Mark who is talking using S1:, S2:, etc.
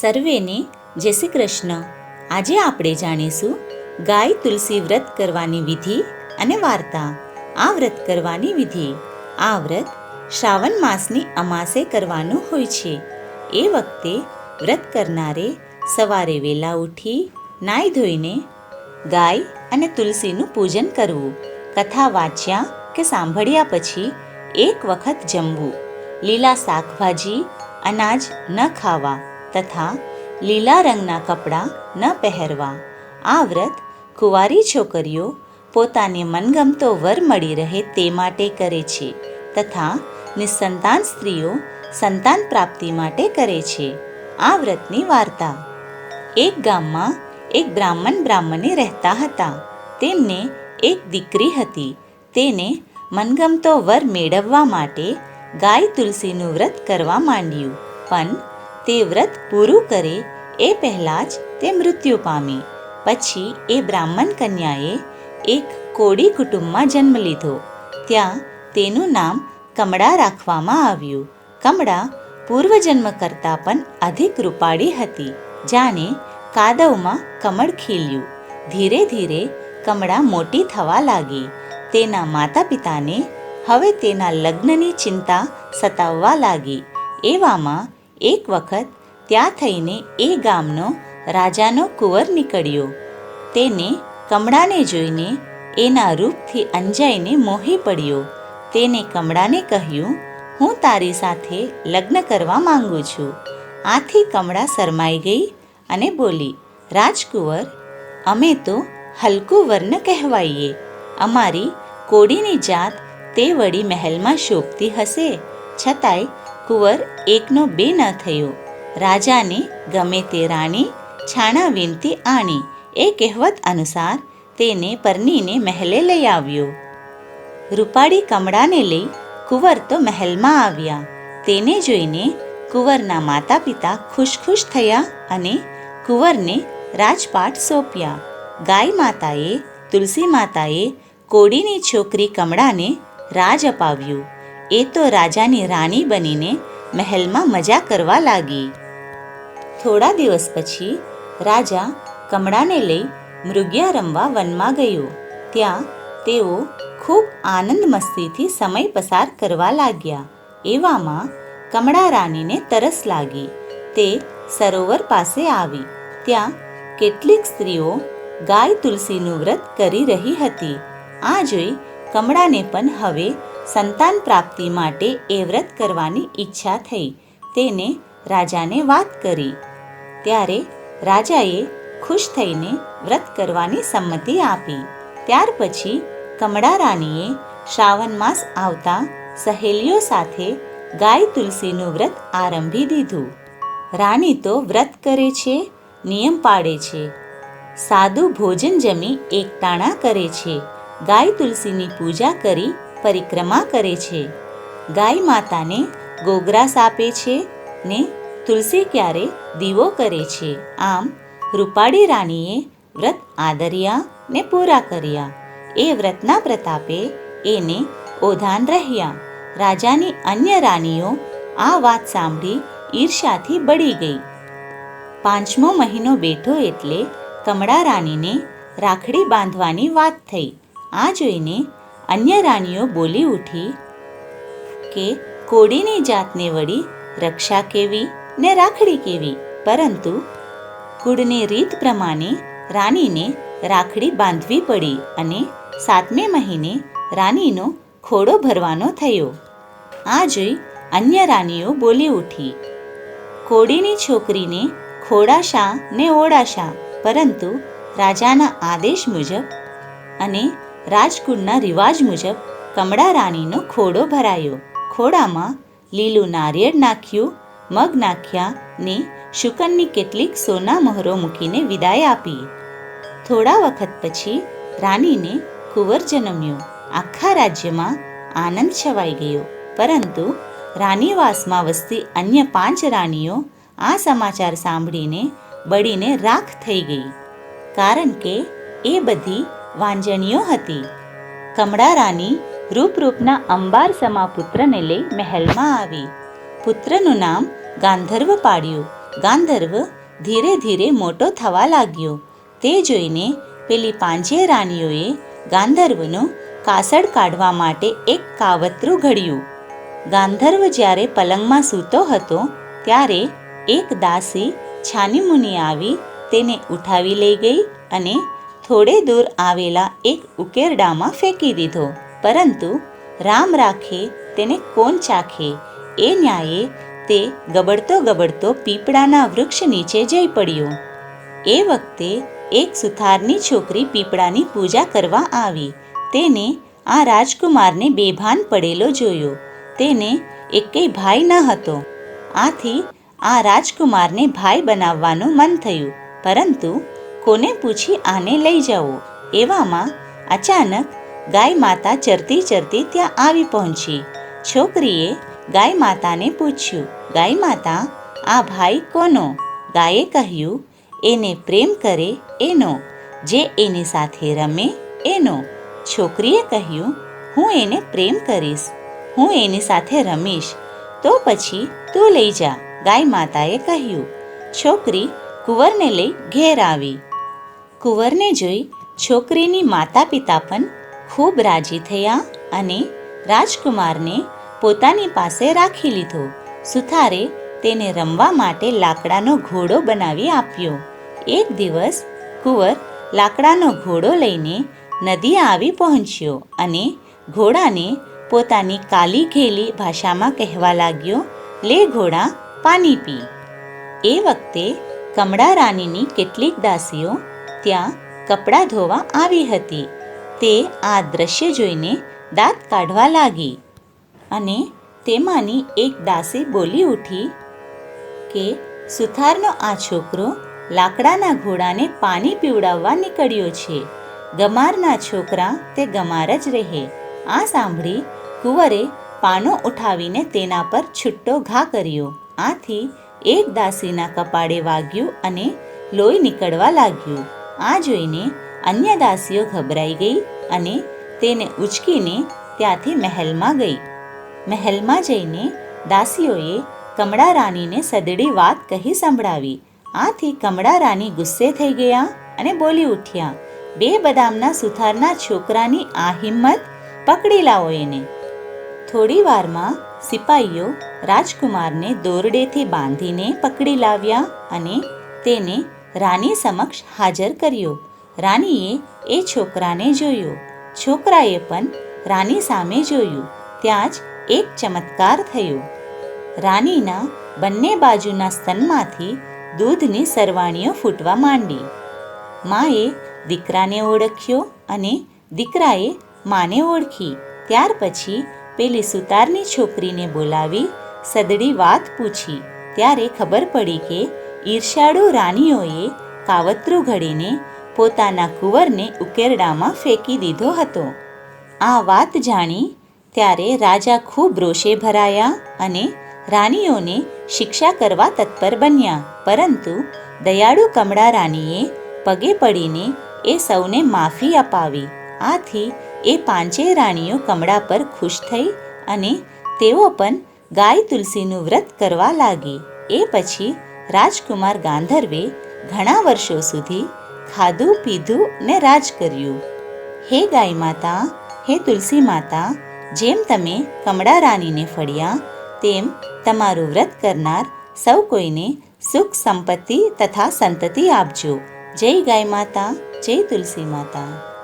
S1: સર્વેને જય શ્રી કૃષ્ણ. આજે આપણે જાણીશું ગાય તુલસી વ્રત કરવાની વિધિ અને વાર્તા. આ વ્રત કરવાની વિધિ, આ વ્રત શ્રાવણ માસની અમાસે કરવાનું હોય છે. એ વખતે વ્રત કરનારે સવારે વહેલા ઉઠી નાઈ ધોઈને ગાય અને તુલસીનું પૂજન કરવું, કથા વાંચ્યા કે સાંભળ્યા પછી એક વખત જમવું, લીલા શાકભાજી અનાજ ન ખાવા તથા લીલા રંગના કપડાં ન પહેરવા. આ વ્રત કુંવારી છોકરીઓ પોતાને મનગમતો વર મળી રહે તે માટે કરે છે તથા નિસંતાન સ્ત્રીઓ સંતાન પ્રાપ્તિ માટે કરે છે. આ વ્રતની વાર્તા. એક ગામમાં એક બ્રાહ્મણ બ્રાહ્મણી રહેતા હતા. તેમને એક દીકરી હતી. તેને મનગમતો વર મેળવવા માટે ગાય તુલસીનું વ્રત કરવા માંડ્યું. પણ તે વ્રત પૂરું કરે, એ પહેલાં જ તે મૃત્યુ પામી. પછી એ બ્રાહ્મણ કન્યાએ એક કોડી કુટુંબમાં જન્મ લીધો. ત્યાં તેનું નામ કમળા રાખવામાં આવ્યું. કમળા પૂર્વજન્મ કરતાં પણ અધિક રૂપાળી હતી, જાણે કાદવમાં કમળ ખીલ્યું. ધીરે ધીરે કમળા મોટી થવા લાગી. તેના માતા પિતાને હવે તેના લગ્નની ચિંતા સતાવવા લાગી. એવામાં એક વખત ત્યાં થઈને એ ગામનો રાજાનો કુંવર નીકળ્યો. તેને કમળાને જોઈને એના રૂપથી અંજાઈને મોહી પડ્યો. તેને કમળાને કહ્યું, હું તારી સાથે લગ્ન કરવા માંગુ છું. આથી કમળા શરમાઈ ગઈ અને બોલી, રાજકુંવર, અમે તો હલકું વર્ણ કહેવાઈએ. અમારી કોડીની જાત તે વળી મહેલમાં શોભતી હશે. છતાંય કુંવર એકનો બે ન થયો. રાજાને ગમે તે રાણી, છાણા વિનતી આણી, એ કહેવત અનુસાર તેને પરનીને મહેલે લઈ આવ્યો. રૂપાળી કમળાને લઈ કુંવર તો મહેલમાં આવ્યા. તેને જોઈને કુંવરના માતા પિતા ખુશ ખુશ થયા અને કુંવરને રાજપાટ સોંપ્યા. ગાય માતાએ, તુલસી માતાએ કોડીની છોકરી કમળાને રાજ અપાવ્યું. એ તો રાજાની રાણી બનીને મહેલમાં મજા કરવા લાગી. થોડા દિવસ પછી રાજા કમળાને લઈ મૃગ્યા રમવા વનમાં ગયો. ત્યાં તેઓ ખૂબ આનંદ મસ્તીથી સમય પસાર કરવા લાગ્યા. એવામાં કમળા રાણીને તરસ લાગી. તે સરોવર પાસે આવી. ત્યાં કેટલીક સ્ત્રીઓ ગાય તુલસીનું વ્રત કરી રહી હતી. આ જોઈ કમળાને પણ હવે સંતાન પ્રાપ્તિ માટે એ વ્રત કરવાની ઈચ્છા થઈ. તેને રાજાને વાત કરી. ત્યારે રાજાએ ખુશ થઈને વ્રત કરવાની સંમતિ આપી. ત્યાર પછી કમળા રાણીએ શ્રાવણ માસ આવતા સહેલીઓ સાથે ગાય તુલસીનું વ્રત આરંભી દીધું. રાણી તો વ્રત કરે છે, નિયમ પાડે છે. સાદું ભોજન જમી એકટાણા કરે છે. ગાય તુલસીની પૂજા કરી પરિક્રમા કરે છે. ગાય માતાને ગોગ્રાસ આપે છે ને તુલસી ક્યારે દીવો કરે છે. આમ રૂપાળી રાણીએ વ્રત આદર્યા ને પૂરા કર્યા. એ વ્રતના પ્રતાપે એને ઓધાન રહ્યા. રાજાની અન્ય રાણીઓ આ વાત સાંભળી ઈર્ષાથી બળી ગઈ. પાંચમો મહિનો બેઠો એટલે કમળા રાણીને રાખડી બાંધવાની વાત થઈ. આ જોઈને અન્ય રાણીઓ બોલી ઉઠી કે કોડીની જાતને વળી રક્ષા કેવી ને રાખડી કેવી? પરંતુ કુળની રીત પ્રમાણે રાણીને રાખડી બાંધવી પડી અને સાતમે મહિને રાણીનો ખોડો ભરવાનો થયો. આ જોઈ અન્ય રાણીઓ બોલી ઉઠી, કોડીની છોકરીને ખોડાશા ને ઓડાશા પરંતુ રાજાના આદેશ મુજબ અને રાજકુળના રિવાજ મુજબ કમળા રાણીનો ખોડો ભરાયો. ખોડામાં લીલું નારિયેળ નાખ્યું, મગ નાખ્યા ને શુકનની કેટલીક સોના મહોરો મૂકીને વિદાય આપી. થોડા વખત પછી રાણીને કુંવર જન્મ્યો. આખા રાજ્યમાં આનંદ છવાઈ ગયો. પરંતુ રાણીવાસમાં વસતી અન્ય પાંચ રાણીઓ આ સમાચાર સાંભળીને બળીને રાખ થઈ ગઈ. કારણ કે એ બધી વાંજણીઓ હતી. કમળા રાની રૂપરૂપના અંબાર સમા પુત્રને લઈ મહેલમાં આવી. પુત્રનું નામ ગાંધર્વ પાડ્યું. ગાંધર્વ ધીરે ધીરે મોટો થવા લાગ્યો. તે જોઈને પેલી પાંચે રાણીઓએ ગાંધર્વનું કાસળ કાઢવા માટે એક કાવતરું ઘડ્યું. ગાંધર્વ જ્યારે પલંગમાં સૂતો હતો, ત્યારે એક દાસી છાનીમુની આવી તેને ઉઠાવી લઈ ગઈ અને થોડે દૂર આવેલા એક ઉકેરડામાં ફેંકી દીધો. પરંતુ રામ રાખે તેને કોણ ચાખે? એ ન્યાયે તે ગબડતો ગબડતો પીપળાના વૃક્ષ નીચે જઈ પડ્યો. એ વખતે એક સુથારની છોકરી પીપળાની પૂજા કરવા આવી. તેને આ રાજકુમારને બેભાન પડેલો જોયો. તેને એકેય ભાઈ ન હતો. આથી આ રાજકુમારને ભાઈ બનાવવાનું મન થયું. પરંતુ કોને પૂછી આને લઈ જવો એવામાં અચાનક ગાય માતા ચરતી ચરતી ત્યાં આવી પહોંચી. છોકરીએ ગાય માતાને પૂછ્યું, ગાય માતા, આ ભાઈ કોનો? ગાયે કહ્યું, એને પ્રેમ કરે એનો, જે એની સાથે રમે એનો. છોકરીએ કહ્યું, હું એને પ્રેમ કરીશ, હું એની સાથે રમીશ, તો પછી તું લઈ જા. ગાય માતાએ કહ્યું. છોકરી કુંવરને લઈ ઘેર આવી. કુંવરને જોઈ છોકરીની માતા પિતા પણ ખૂબ રાજી થયા અને રાજકુમારને પોતાની પાસે રાખી લીધો. સુથારે તેને રમવા માટે લાકડાનો ઘોડો બનાવી આપ્યો. એક દિવસ કુંવર લાકડાનો ઘોડો લઈને નદી આવી પહોંચ્યો અને ઘોડાને પોતાની કાલી ઘેલી ભાષામાં કહેવા લાગ્યો, લે ઘોડા, પાણી પી. એ વખતે કમળા રાણીની કેટલીક દાસીઓ ત્યાં કપડાં ધોવા આવી હતી. તે આ દ્રશ્ય જોઈને દાંત કાઢવા લાગી અને તેમાંની એક દાસી બોલી ઉઠી કે, સુથારનો આ છોકરો લાકડાના ઘોડાને પાણી પીવડાવવા નીકળ્યો છે. ગમારના છોકરા તે ગમાર જ રહે આ સાંભળી કુંવરે પાનો ઉઠાવીને તેના પર છૂટ્ટો ઘા કર્યો. આથી એક દાસીના કપાળે વાગ્યું અને લોહી નીકળવા લાગ્યું. આ જોઈને અન્ય દાસીઓ ગભરાઈ ગઈ અને તેને ઉચકીને ત્યાંથી મહેલમાં ગઈ. મહેલમાં જઈને દાસીઓએ કમળા રાણીને સદડી વાત કહી સંભળાવી. આથી કમળા રાણી ગુસ્સે થઈ ગયા અને બોલી ઉઠ્યા, બે બદામના સુથારના છોકરાની આ હિંમત પકડી લાવો એને. થોડી વારમાં સિપાઈઓ રાજકુમારને દોરડેથી બાંધીને પકડી લાવ્યા અને તેને રાણી સમક્ષ હાજર કર્યો. રાણીએ એ છોકરાને જોયો. છોકરાએ પણ રાની સામે જોયું. ત્યાં જ એક ચમત્કાર થયો. રાનીના બંને બાજુના સ્તનમાંથી દૂધની સરવાણીઓ ફૂટવા માંડી. માએ દીકરાને ઓળખ્યો અને દીકરાએ માને ઓળખી. ત્યાર પછી પેલી સુતારની છોકરીને બોલાવી સદડી વાત પૂછી. ત્યારે ખબર પડી કે ઈર્ષાળુ રાણીઓએ કાવતરું ઘડીને પોતાના કુંવરને ઉકેરડામાં ફેંકી દીધો હતો. આ વાત જાણી ત્યારે રાજા ખૂબ રોષે ભરાયા અને રાણીઓને શિક્ષા કરવા તત્પર બન્યા. પરંતુ દયાળુ કમળા રાણીએ પગે પડીને એ સૌને માફી અપાવી. આથી એ પાંચે રાણીઓ કમળા પર ખુશ થઈ અને તેઓ પણ ગાય તુલસીનું વ્રત કરવા લાગી. એ પછી રાજકુમાર ગાંધર્વે ઘણા વર્ષો સુધી ખાધું, પીધું ને રાજ કર્યું. હે ગાય માતા, હે તુલસી માતા, જેમ તમે કમળા રાણીને ફળ્યા, તેમ તમારું વ્રત કરનાર સૌ કોઈને સુખ, સંપત્તિ તથા સંતતિ આપજો. જય ગાય માતા, જય તુલસી માતા.